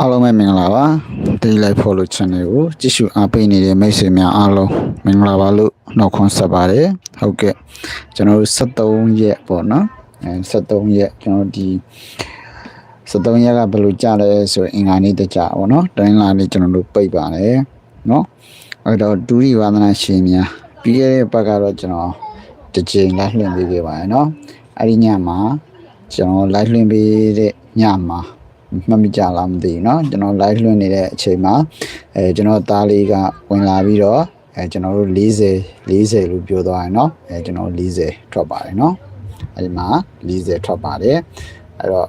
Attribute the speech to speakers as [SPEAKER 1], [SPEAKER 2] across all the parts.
[SPEAKER 1] အားလုံးပဲမင်္ဂလာပါဒီလိုက်ဖို့လို့ channel ကိုကြည့်ရှုအားပေးနေတဲ့မိတ်ဆွေများအားလုံးမင်္ဂလာပါလို့နှုတ်ခွန်းဆက်ပါတယ်ဟုတ်ကဲ့ကျွန်တော်တို့73ရက်ပေါ့နော်အဲ73ရက်ကျွန်တော်ဒီ73ရက်ကဘယ်လိုကြာလဲဆိုရင်အင်္ဂါနေ့တကြပေါ့နော်တိုင်းလာနေ့ကျွန်တော်တို့ပိတ်ပါတယ်နော်အဲ့တော့ဒူရီဝါသနာရှင်များပြီးခဲ့တဲ့ဘက်ကတော့ကျွန်တော်တစ်ချိန်လိုက်လွှင့်ပေးခဲ့ပါတယ်နော်အဲ့ဒီညမှာကျွန်တော်လိုက်လွှင့်ပေးတဲ့ညမှာ မှတ်မိကြလားမသိဘူးเนาะကျွန်တော် live လွှင့်နေတဲ့အချိန်မှာအဲကျွန်တော်သားလေးကဝင်လာပြီးတော့အဲကျွန်တော်တို့40 40လို့ပြောသွားရင်เนาะအဲကျွန်တော်40ထွက်ပါတယ်เนาะအဲဒီမှာ40ထွက်ပါတယ်အဲ့တော့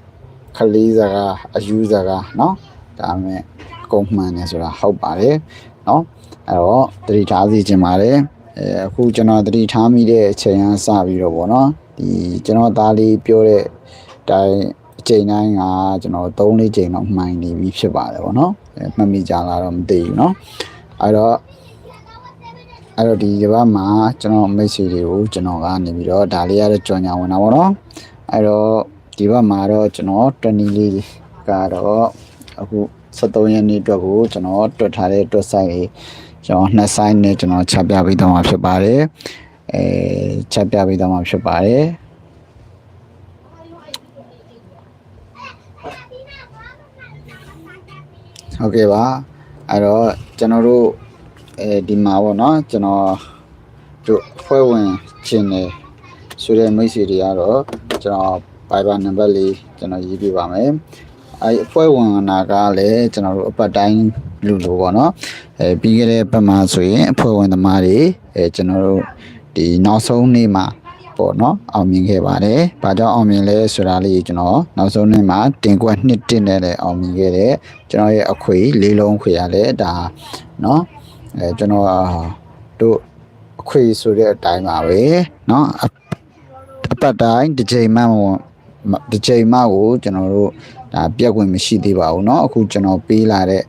[SPEAKER 1] ခလေးစကားအယူစကားเนาะဒါမဲ့ကုန်မှန်တယ်ဆိုတာဟုတ်ပါတယ်เนาะအဲ့တော့တတိထားစီခြင်းပါတယ်အဲအခုကျွန်တော်တတိထားမိတဲ့အချိန်ကစပြီးတော့ဗောနော်ဒီကျွန်တော်သားလေးပြောတဲ့တိုင်း အချိန်တိုင်းကကျွန်တော်3လေးချိန်တော့မှိုင်နေပြီဖြစ်ပါတယ်ဗောနော်အဲမှတ်မိကြလားတော့မသိဘူးเนาะအဲ့တော့အဲ့တော့ဒီကဘာမှာကျွန်တော်မိတ်ဆွေတွေကိုကျွန်တော်ကနေပြီးတော့ဒါလေးရတဲ့ကြော်ညာဝင်တာဗောနော်အဲ့တော့ဒီဘက်မှာတော့ကျွန်တော်20လေးကတော့အခု73ရက်နေ့အတွက်ကိုကျွန်တော်တွတ်ထားတဲ့တွတ်ဆိုင်လေးကျွန်တော်နှစ်ဆိုင်နဲ့ကျွန်တော်ချက်ပြပေးတော့မှာဖြစ်ပါတယ်အဲချက်ပြပေးတော့မှာဖြစ်ပါတယ် ဟုတ်ကဲ့ပါအဲ့တော့ကျွန်တော်တို့အဲဒီမှာပေါ့နော်ကျွန်တော်တို့ဖွဲ့ဝင်ခြင်းနေဆိုတဲ့မိတ်ဆွေတွေကတော့ကျွန်တော် Viber နံပါတ်လေးကျွန်တော်ရေးပြပါမယ်အဲအဖွဲ့ဝင်နာကလည်းကျွန်တော်တို့အပတ်တိုင်းလူလိုပေါ့နော်အဲပြီးခဲ့တဲ့ပတ်မှာဆိုရင်အဖွဲ့ဝင်သမားတွေအဲကျွန်တော်တို့ဒီနောက်ဆုံးနေ့မှာ ပေါ့နော်အောင်မြင်ခဲ့ပါတယ်။ဘာကြောင့်အောင်မြင်လဲဆိုတာလေးကျွန်တော်နောက်ဆုံးနေ့မှာတင်ကွက်နှစ်တင်နဲ့လည်းအောင်မြင်ခဲ့တယ်။ကျွန်တော်ရဲ့အခွေလေးလုံးခွေရလဲဒါနော်အဲကျွန်တော်တို့အခွေဆိုတဲ့အတိုင်းပါပဲနော်အအပတ်တိုင်းတစ်ချိန်မှမတစ်ချိန်မှကိုကျွန်တော်တို့ဒါပြက်ခွင့်မရှိသေးပါဘူးเนาะအခုကျွန်တော်ပေးလာတဲ့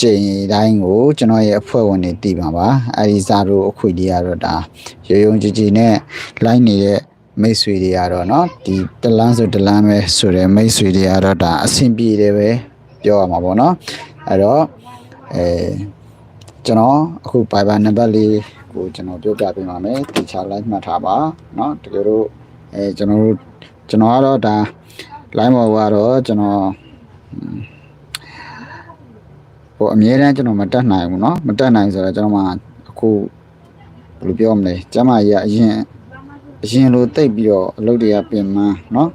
[SPEAKER 1] ချိန်တိုင်းကိုကျွန်တော်ရဲ့အဖွဲ့ဝင်တွေတည်ပါပါအဲဒီစာတို့အခွေလေးကတော့ဒါရုံရုံကြည်ကြည်နဲ့လိုက်နေတဲ့မိတ်ဆွေတွေကတော့เนาะဒီတလန်းဆိုတလန်းပဲဆိုတဲ့မိတ်ဆွေတွေကတော့ဒါအဆင်ပြေတယ်ပဲပြောရမှာပေါ့เนาะအဲ့တော့အဲကျွန်တော်အခု Viber နံပါတ်လေးကိုကျွန်တော်ပြောပြပေးပါမယ်တခြား live မှတ်ထားပါเนาะတကယ်လို့အဲကျွန်တော်တို့ကျွန်တော်ကတော့ဒါ line ပေါ်ကတော့ကျွန်တော် ဟိုအမြဲတမ်းကျွန်တော်မတက်နိုင်ဘူးเนาะမတက်နိုင်ဆိုတော့ကျွန်တော်မှအခုဘယ်လိုပြောမလဲကျမကြီးကအရင်အရင်လိုတိတ်ပြီးတော့အလုပ်တွေကပြင်မเนาะ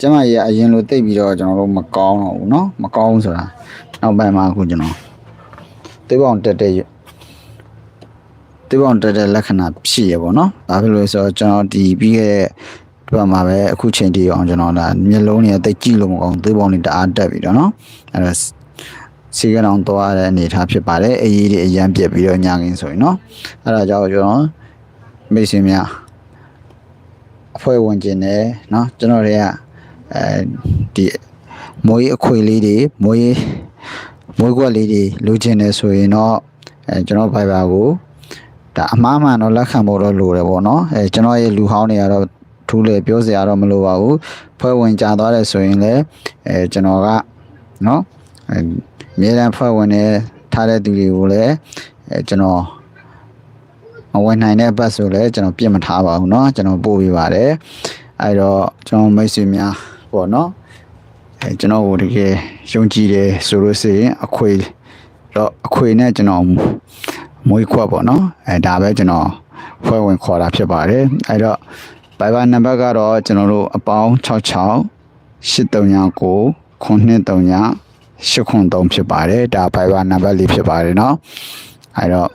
[SPEAKER 1] ကျမကြီးကအရင်လိုတိတ်ပြီးတော့ကျွန်တော်တို့မကောင်းတော့ဘူးเนาะမကောင်းဆိုတာနောက်ပိုင်းမှာအခုကျွန်တော်တေးပေါင်တက်တဲ့တေးပေါင်တက်တဲ့လက္ခဏာဖြစ်ရပေါ့เนาะဒါဖြစ်လို့ဆိုတော့ကျွန်တော်ဒီပြီးခဲ့တဲ့ ဒီမှာပဲအခုချိန်တည်းအောင်ကျွန်တော်ဒါမျက်လုံးတွေတိတ်ကြည့်လို့မကောင်းသေးပေါင်တွေတအားတက်ပြီးတော့เนาะအဲ့တော့စီကတောင်သွားတဲ့အနေထားဖြစ်ပါတယ်အရေးတွေအရန်ပြက်ပြီးတော့ညာကင်းဆိုရင်เนาะအဲ့ဒါကြောင့်ကျွန်တော်မိတ်ဆွေများအဖွဲ့ဝင်ကျင်တယ်เนาะကျွန်တော်တွေကအဲဒီမွေးအခွေလေးတွေမွေးမွေးကွက်လေးတွေလိုချင်တယ်ဆိုရင်တော့အဲကျွန်တော် Viber ကိုဒါအမှားမှန်တော့လက်ခံဖို့တော့လိုတယ်ပေါ့နော်အဲကျွန်တော်ရဲ့လူဟောင်းတွေကတော့ ထူးလေပြောစရာတော့မလိုပါဘူးဖွဲ့ဝင်ကြသွားတယ်ဆိုရင်လည်းအဲကျွန်တော်ကနော်အဲအမြဲတမ်းဖွဲ့ဝင်နေထားတဲ့သူတွေကိုလည်းအဲကျွန်တော်မဝင်နိုင်တဲ့ဘတ်ဆိုလည်းကျွန်တော်ပြစ်မထားပါဘူးเนาะကျွန်တော်ပို့ပေးပါတယ်အဲ့တော့ကျွန်တော်မိတ်ဆွေများပေါ့เนาะအဲကျွန်တော်ကိုတကယ်ယုံကြည်တယ်ဆိုလို့ရှိရင်အခွေတော့အခွေနဲ့ကျွန်တော်မွေးခွက်ပေါ့နော်အဲဒါပဲကျွန်တော်ဖွဲ့ဝင်ခေါ်တာဖြစ်ပါတယ်အဲ့တော့ Viber နံပါတ်ကတော့ကျွန်တော်တို့အပေါင်း66 839 939 803ဖြစ်ပါတယ်ဒါ Viber နံပါတ်လေးဖြစ်ပါတယ်เนาะအဲ့တော့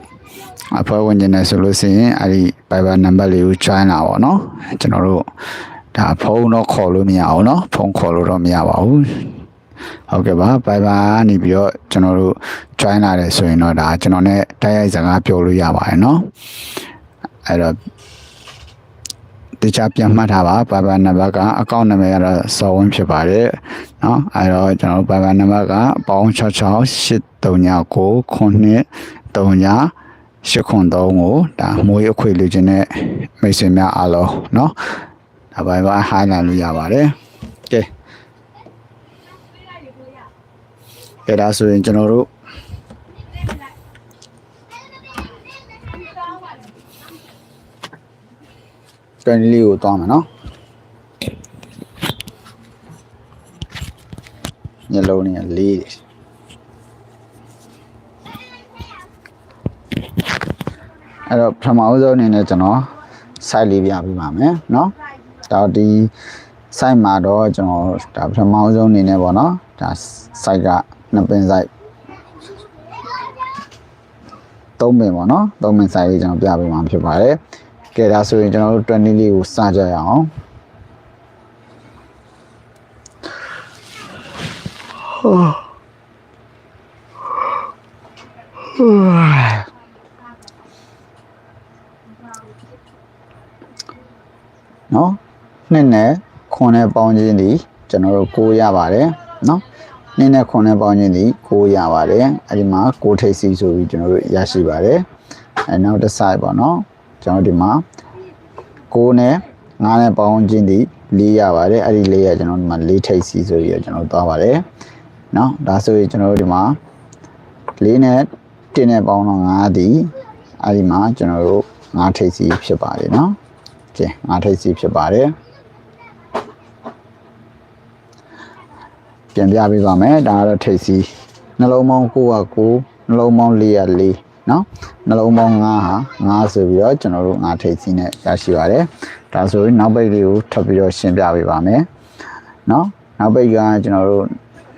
[SPEAKER 1] အဖွဲ့ဝင်ကျင်နေဆိုလို့ရှိရင်အဲ့ဒီ Viber နံပါတ်လေးကို join လာပါเนาะကျွန်တော်တို့ဒါဖုန်းတော့ခေါ်လို့မရအောင်เนาะဖုန်းခေါ်လို့တော့မရပါဘူးဟုတ်ကဲ့ပါ Viber ကနေပြီးတော့ကျွန်တော်တို့ join လာတယ်ဆိုရင်တော့ဒါကျွန်တော် ਨੇ တိုက်ရိုက်စကားပြောလို့ရပါတယ်เนาะအဲ့တော့ တခြားပြန်မှတ်ထားပါဘာဘာနံပါတ်ကအကောင့်နာမည်ကတော့စော်ဝင်းဖြစ်ပါတယ်เนาะအဲတော့ကျွန်တော်ဘာဘာနံပါတ်ကအပေါင်း66 839 9 3 ရှစ်ခွန်သုံးကိုဒါမွေးအခွေလူချင်းတဲ့မိတ်ဆွေများအားလုံးเนาะဒါပိုင်းပိုင်းဟိုင်းလာလို့ရပါတယ်ကဲကဲဒါဆိုရင်ကျွန်တော်တို့ တန်လေးကိုသွားမယ်เนาะညလုံးနေလေးတယ် အဲ့တော့ပထမဦးဆုံးအနေနဲ့ကျွန်တော် site လေးပြပေးပါမယ်เนาะဒါဒီ site မှာတော့ကျွန်တော်ဒါပထမဦးဆုံးအနေနဲ့ပေါ့နော်ဒါ site ကနှစ်ပင် site သုံးပင်ပေါ့နော်သုံးပင် site လေးကျွန်တော်ပြပေးမှာဖြစ်ပါတယ် ကဲဒါဆိုရင်ကျွန်တော်တို့20လေးကိုစကြရအောင်နော်နှစ်နဲ့ခွန်နဲ့ပေါင်းခြင်းဒီကျွန်တော်တို့6ရပါတယ်နော်နှစ်နဲ့ခွန်နဲ့ပေါင်းခြင်းဒီ6ရပါတယ်အဲ့ဒီမှာ6ထိပ်စီဆိုပြီးကျွန်တော်တို့ရရှိပါတယ်အဲနောက်တစ် side ပေါ့နော် ကျွန်တော်ဒီမှာ6နဲ့9နဲ့ပေါင်းခြင်းဒီ4ရပါတယ်အဲ့ဒီ4ရကျွန်တော်ဒီမှာ4ထိပ်စီဆိုပြီးတော့ကျွန်တော်သွားပါတယ်နော်ဒါဆိုရင်ကျွန်တော်တို့ဒီမှာ4နဲ့1နဲ့ပေါင်းတော့9ဒီအဲ့ဒီမှာကျွန်တော်တို့9ထိပ်စီဖြစ်ပါတယ်နော်ကျင်9ထိပ်စီဖြစ်ပါတယ်ပြန်ပြပေးပါမယ်ဒါကတော့ထိပ်စီနှလုံးပေါင်း9က9နှလုံးပေါင်း4 နော်နှလုံးပေါင်း9ဟာ9ဆိုပြီးတော့ကျွန်တော်တို့9ထိပ်စီနဲ့ရရှိပါတယ်ဒါဆိုရင်နောက်ပိတ်လေးကိုထပ်ပြီးတော့ရှင်းပြပေးပါမယ်နော်နောက်ပိတ်ကကျွန်တော်တို့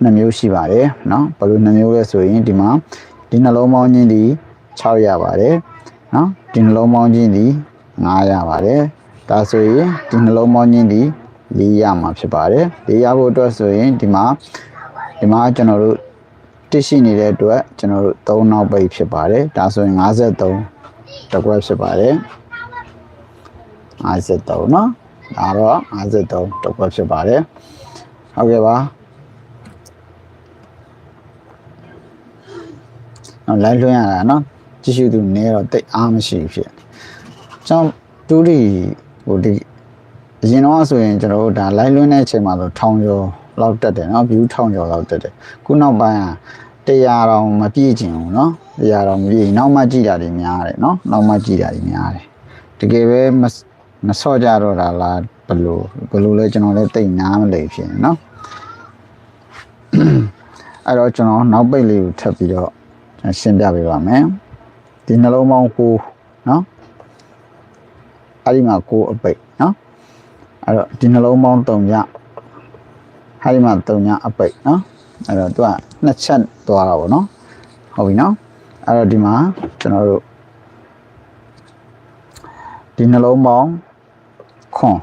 [SPEAKER 1] 2မျိုးရှိပါတယ်နော်ဘယ်လို2မျိုးလဲဆိုရင်ဒီမှာဒီနှလုံးပေါင်းချင်းဒီ6ရပါတယ်နော်ဒီနှလုံးပေါင်းချင်းဒီ9ရပါတယ်ဒါဆိုရင်ဒီနှလုံးပေါင်းချင်းဒီ4ရမှာဖြစ်ပါတယ်4ရဖို့အတွက်ဆိုရင်ဒီမှာဒီမှာကျွန်တော်တို့ တစ်ရှိနေတဲ့အတွက်ကျွန်တော်တို့3နောက်ပိတ်ဖြစ်ပါတယ်ဒါဆိုရင်53တကွက်ဖြစ်ပါတယ်53เนาะဒါတော့53တကွက်ဖြစ်ပါတယ်ဟုတ်ကဲ့ပါနော်လိုက်လွှင့်ရတာเนาะကြည့်ရှုသူနည်းတော့တိတ်အားမရှိဘူးဖြစ်ကျွန်တော်တူရီဟိုဒီအရင်တော့ဆိုရင်ကျွန်တော်တို့ဒါ live လွှင့်တဲ့အချိန်မှာဆိုထောင်ကျော် လောက်တက်တယ်เนาะ view ထောင်ကျော်လောက်တက်တယ်ခုနောက်ပိုင်းကတရားတော်မပြည့်ချင်ဘူးเนาะတရားတော်မပြည့်ရင်နောက်မှကြည်တာတွေများတယ်เนาะနောက်မှကြည်တာတွေများတယ်တကယ်ပဲမမစော့ကြတော့တာလားဘယ်လိုဘယ်လိုလဲကျွန်တော်လည်းတိတ်နားမလဲဖြစ်နေเนาะအဲ့တော့ကျွန်တော်နောက်ပိတ်လေးကိုထပ်ပြီးတော့ရှင်းပြပေးပါမယ်ဒီနှလုံးပေါင်းကိုเนาะအဲ့ဒီမှာကိုအပိတ်เนาะ အဲ့တော့ဒီနှလုံးပေါင်း3ည အဲ့ဒီမှာတုံညာအပိတ်နော်အဲ့တော့သူကနှစ်ချက်သွားတာပေါ့နော်ဟုတ်ပြီနော်အဲ့တော့ဒီမှာကျွန်တော်တို့ဒီနှလုံးပေါင်းခွန်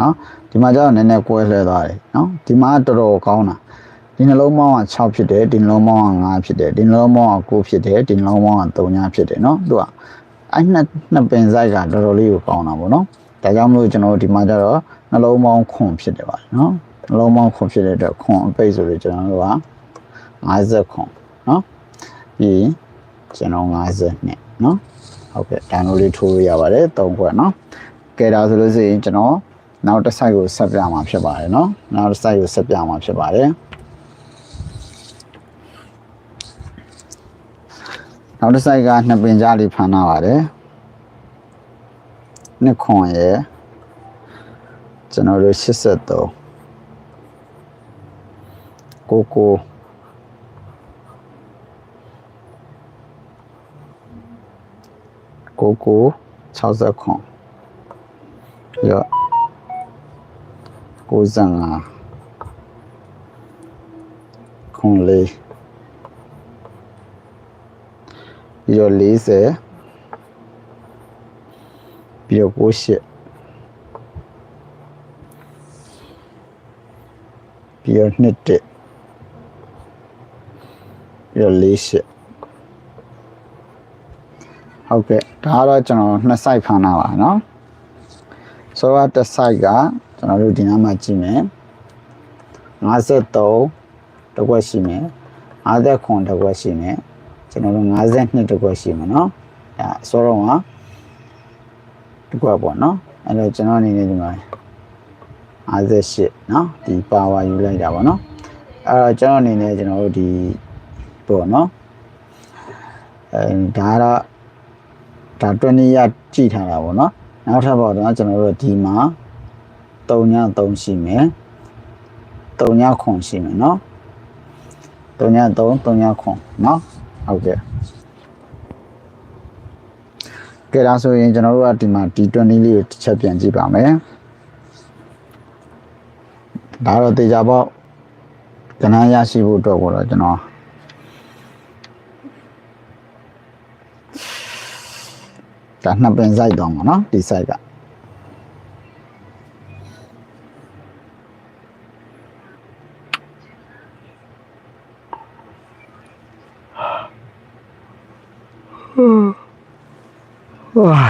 [SPEAKER 1] နော်ဒီမှာကျတော့နည်းနည်းကွဲလွဲသွားတယ်နော်ဒီမှာတော်တော်ကောင်းတာဒီနှလုံးပေါင်းက6ဖြစ်တယ်ဒီနှလုံးပေါင်းက9ဖြစ်တယ်ဒီနှလုံးပေါင်းက9ဖြစ်တယ်ဒီနှလုံးပေါင်းက3ညဖြစ်တယ်နော်သူကအဲ့နှစ်နှစ်ပင်ဆိုင်ကတော်တော်လေးကိုကောင်းတာပေါ့နော်ဒါကြောင့်မလို့ကျွန်တော်တို့ဒီမှာကျတော့နှလုံးပေါင်းခွန်ဖြစ်တယ်ပါနော် လုံးပေါင်းခွန်ဖြစ်တဲ့အတွက်ခွန်အပိတ်ဆိုလို့ကျွန်တော်တို့က50ခွန်နော်ပြီးရင်ကျွန်တော်50နဲ့နော်ဟုတ်ကဲ့ဒါမျိုးလေးထိုးလို့ရပါတယ်၃ခွက်နော်ကဲဒါဆိုလို့ရှိရင်ကျွန်တော်နောက်တစ်ဆိုင်ကိုဆက်ပြမှာဖြစ်ပါတယ်နော်နောက်တစ်ဆိုင်ကိုဆက်ပြမှာဖြစ်ပါတယ်နောက်တစ်ဆိုင်ကနှစ်ပင်ကြားလေးဖန်ထားပါတယ်နှစ်ခွန်ရယ်ကျွန်တော်တို့83 ကိုကိုကိုကို60ခွန်ရ95ခွန်လေးပြီးတော့40ပြီးတော့98ပြီးတော့နှစ်တက် ပြီးတော့48ဟုတ်ကဲ့ဒါကတော့ကျွန်တော်နှစ် site ဖန်တာပါเนาะဆိုတော့တစ် site ကကျွန်တော်တို့ဒီနားမှာကြည့်မယ်53တစ်ခွက်ရှိမယ်50ခွန်တစ်ခွက်ရှိမယ်ကျွန်တော်တို့52တစ်ခွက်ရှိမယ်เนาะ ဒါအစောတော့မှာတစ်ခွက်ပေါ့နော်အဲ့တော့ကျွန်တော်အနေနဲ့ဒီမှာ58เนาะဒီ power ယူလိုက်တာပေါ့နော်အဲ့တော့ကျွန်တော်အနေနဲ့ကျွန်တော်တို့ဒီ ပေါ့နော်အဲဒါကတော့ဒါ20ရကြည့်ထားတာပေါ့နော်နောက်ထပ်ပေါ့တော့ကျွန်တော်တို့ဒီမှာ3ည3ရှိမယ်3ည9ရှိမယ်နော်3ည3 3ည9နော်ဟုတ်ကဲ့ကဲဒါဆိုရင်ကျွန်တော်တို့ကဒီမှာ D20 လေးကိုတစ်ချက်ပြန်ကြည့်ပါမယ်ဒါတော့တေချာပေါ့ကဏ္ဍရရှိဖို့အတွက်ကိုတော့ကျွန်တော် ဒါနှစ်ပင် site တော့မှာเนาะဒီ site ကဝါ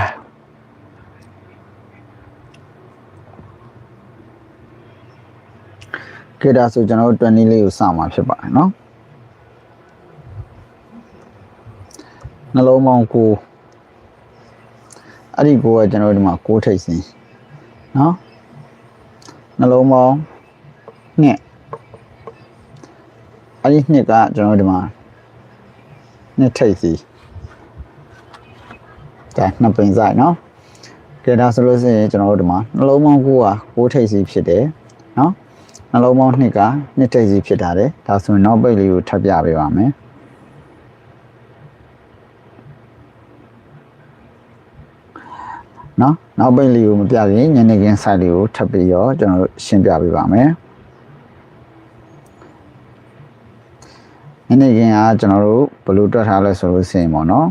[SPEAKER 1] ကဲဒါဆိုကျွန်တော်တို့20လေးကိုစမှာဖြစ်ပါတယ်เนาะနှလုံးပေါင်းကို အဲ့ဒီကိုကကျွန်တော်ဒီမှာကိုးထိတ်စင်းနော်နှလုံးပေါင်းနှစ်အဲ့ဒီနှစ်ကကျွန်တော်ဒီမှာနှစ်ထိတ်စီဒါနှစ်ပင်ဆိုင်နော်ကဲဒါဆိုလို့ရှိရင်ကျွန်တော်တို့ဒီမှာနှလုံးပေါင်းကိုကကိုးထိတ်စီဖြစ်တယ်နော်နှလုံးပေါင်းနှစ်ကနှစ်ထိတ်စီဖြစ်တာတယ်ဒါဆိုရင်နောက်ပိတ်လေးကိုထပ်ပြပေးပါမယ် နော်နောက်ပိတ်လေးကိုမပြခင်ညနေခင်း site လေးကိုထပ်ပြီးတော့ကျွန်တော်တို့ရှင်းပြပေးပါမယ်ညနေခင်းကကျွန်တော်တို့ဘယ်လိုတွက်ထားလဲဆိုလို့ရှိရင်ပေါ့နော်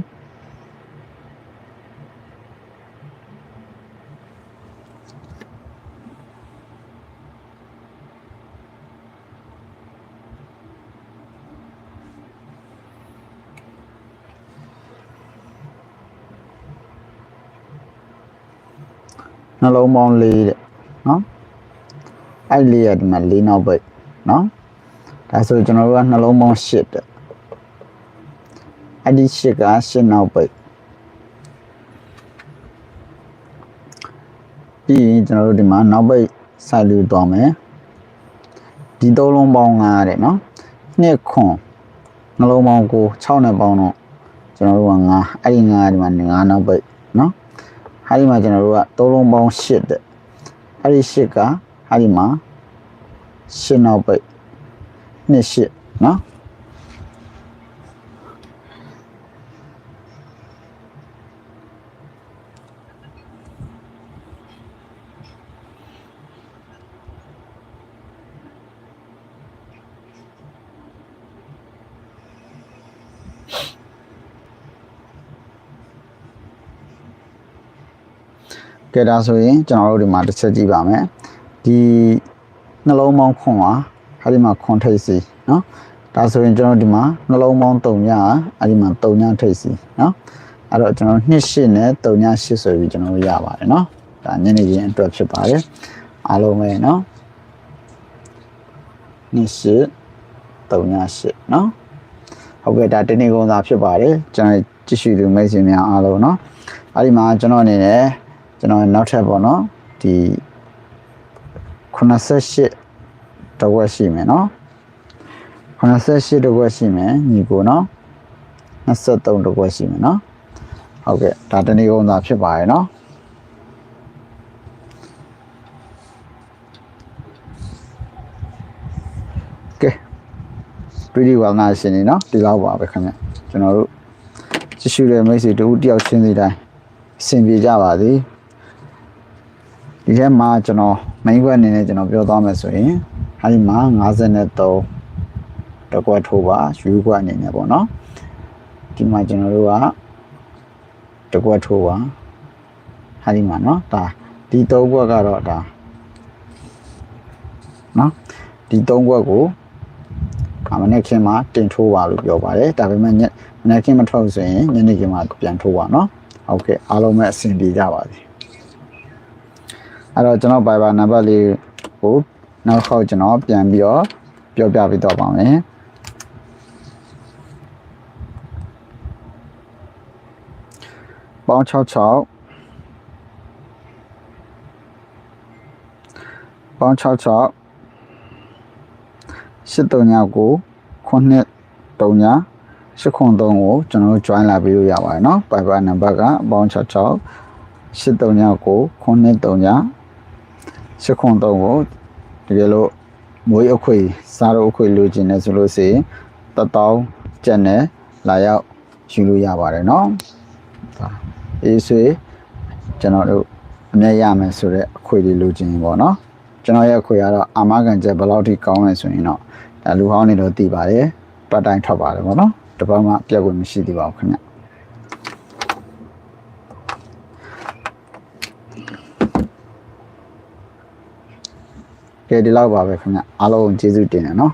[SPEAKER 1] နှလုံးပေါင်း၄တဲ့နော်အဲ့လေးရဒီမှာ၄နောက်ပိတ်နော်ဒါဆိုကျွန်တော်တို့ကနှလုံးပေါင်း၈တဲ့အဲ့ဒီ၈က၈နောက်ပိတ်ပြီးရင်ကျွန်တော်တို့ဒီမှာနောက်ပိတ်စိုက်လို့သွားမယ်ဒီသုံးလုံးပေါင်း9တဲ့နော်နှစ်ခွန်နှလုံးပေါင်းကို6နဲ့ပေါင်းတော့ကျွန်တော်တို့က9အဲ့ဒီ9ဒီမှာ9နောက်ပိတ် နော်ဟာဒီမှာကျွန်တော်တို့ကသုံးလုံးပေါင်း8တဲ့အဲ့ဒီ8ကဟာဒီမှာ8နောက်ပိတ်နှစ်8နော် ကဲဒါဆိုရင်ကျွန်တော်တို့ဒီမှာတစ်ချက်ကြည့်ပါမယ်ဒီနှလုံးပေါင်းခွန်ပါဟာဒီမှာခွန်ထိပ်စီเนาะဒါဆိုရင်ကျွန်တော်ဒီမှာနှလုံးပေါင်း3ညအဲ့ဒီမှာ3ညထိပ်စီเนาะအဲ့တော့ကျွန်တော်2ရှစ်နဲ့3ည8ဆိုပြီးကျွန်တော်တို့ရပါတယ်เนาะဒါညနေခင်းအတွက်ဖြစ်ပါတယ်အားလုံးပဲเนาะ2ရှစ်3ည8เนาะဟုတ်ကဲ့ဒါတနေ့ကုန်သာဖြစ်ပါတယ်ကျွန်တော်ကြည့်ရှုသူမိတ်ဆွေများအားလုံးเนาะအဲ့ဒီမှာကျွန်တော်အနေနဲ့ ကျွန်တော်နောက်ထပ်ပေါ့နော်ဒီ88တဝက်ရှိမယ်နော်88တဝက်ရှိမယ်ညီကိုနော်23တဝက်ရှိမယ်နော်ဟုတ်ကဲ့ဒါတနေ့ကုန်သာဖြစ်ပါရဲ့နော်ကဲပြည်ဒီဝါနာရှင်နေနော်ဒီလောက်ပါပဲခင်ဗျကျွန်တော်တို့ကြည့်ရှုတဲ့မိတ်ဆွေတူတယောက်ချင်းစီတိုင်းအဆင်ပြေကြပါသည် ဒီထဲမှာကျွန်တော် main web အနေနဲ့ကျွန်တော်ပြောသွားမယ်ဆိုရင်အဲဒီမှာ53တကွက်ထိုးပါယူကွက်အနေနဲ့ပေါ့နော်ဒီမှာကျွန်တော်တို့ကတကွက်ထိုးပါအဲဒီမှာနော်ဒါဒီ၃ကွက်ကတော့ဒါနော်ဒီ၃ကွက်ကိုအမနေ့ခင်မှာတင်ထိုးပါလို့ပြောပါတယ်ဒါပေမဲ့ညမနေ့ခင်မထုတ်ဆိုရင်ညနေခင်မှာပြန်ထိုးပါနော်ဟုတ်ကဲ့အားလုံးပဲအဆင်ပြေကြပါစေ အဲ့တော့ကျွန်တော် Viber နံပါတ်လေးကိုနောက်ခေါက်ကျွန်တော်ပြန်ပြီးတော့ပြောပြပေးတော့ပါမယ်က ပေါင်း66ပေါင်း66 839ခုနှစ်3ည803ကိုကျွန်တော်တို့ join လာပြီးလို့ရပါတယ်เนาะ Viber number ကပေါင်း66 839ခုနှစ် 3ည803ကိုတကယ်လို့မွေးအခွေစားတော့အခွေလိုချင်တယ်ဆိုလို့ရှိရင်တတောင်းကျက်နဲ့လာရောက်ယူလို့ရပါတယ်เนาะဒါအေးဆွေကျွန်တော်တို့အမြတ်ရမယ်ဆိုတော့အခွေလေးလိုချင်ပေါ့เนาะကျွန်တော်ရဲ့အခွေကတော့အာမခံချက်ဘယ်လောက်ထိကောင်းလဲဆိုရင်တော့ဒါလူဟောင်းနေတော့တည်ပါတယ်ပတ်တိုင်းထွက်ပါတယ်ပေါ့เนาะတပတ်မှပြက်ွယ်မရှိသေးပါဘူးခင်ဗျ ကဲဒီလောက်ပါပဲခင်ဗျအားလုံးကျေးဇူးတင်တယ်နော်